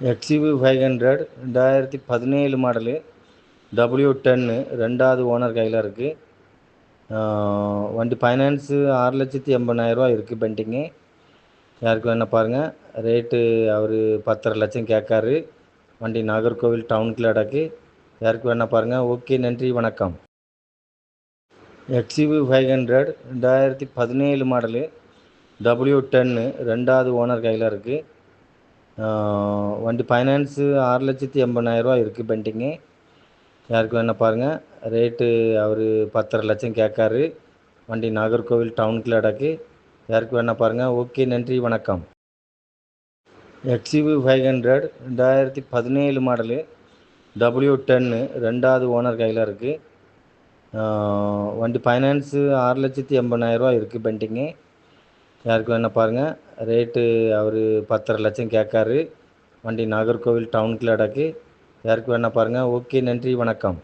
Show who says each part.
Speaker 1: XUV five hundred ரெண்டாயிரத்தி பதினேழு model W டென்னு ரெண்டாவது ஓனர் கையில் இருக்குது வண்டி ஃபைனான்ஸு ஆறு லட்சத்தி எண்பதாயிரரூவா இருக்குது பெண்டிங்கு யாருக்கு வேணால் பாருங்கள் ரேட்டு அவர் பத்தரை லட்சம் கேட்காரு. வண்டி நாகர்கோவில் டவுனுக்குள்ள அடக்கு. யாருக்கு வேணால் பாருங்கள் ஓகே நன்றி வணக்கம். எக்ஸ்யூவி ஃபைவ் ஹண்ட்ரட் ரெண்டாயிரத்தி பதினேழு மாடலு டபுள்யூ டென்னு ரெண்டாவது ஓனர் கையில் இருக்குது வண்டி ஃபைனான்ஸு ஆறு லட்சத்தி எண்பதாயிரரூவா இருக்குது பெண்டிங்கு யாருக்கு வேணால் பாருங்கள் ரேட்டு அவர் பத்தரை லட்சம் கேட்காரு. வண்டி நாகர்கோவில் டவுனுக்குள்ள அடக்கு. யாருக்கு வேணால் பாருங்கள் ஓகே நன்றி வணக்கம். எக்ஸிவி ஃபைவ் ஹண்ட்ரட் ரெண்டாயிரத்தி பதினேழு மாடலு டபுள்யூ டென்னு ரெண்டாவது ஓனர் கையில் இருக்குது வண்டி ஃபைனான்ஸு ஆறு லட்சத்தி எண்பதாயிரரூவா இருக்குது பெண்டிங்கு யாருக்கு வேணால் பாருங்கள் ரேட்டு அவர் பத்தரை லட்சம் கேட்காரு. வண்டி நாகர்கோவில் டவுனுக்குள்ள அடக்கு யாருக்கு வேணால் பாருங்கள் ஓகே நன்றி வணக்கம்.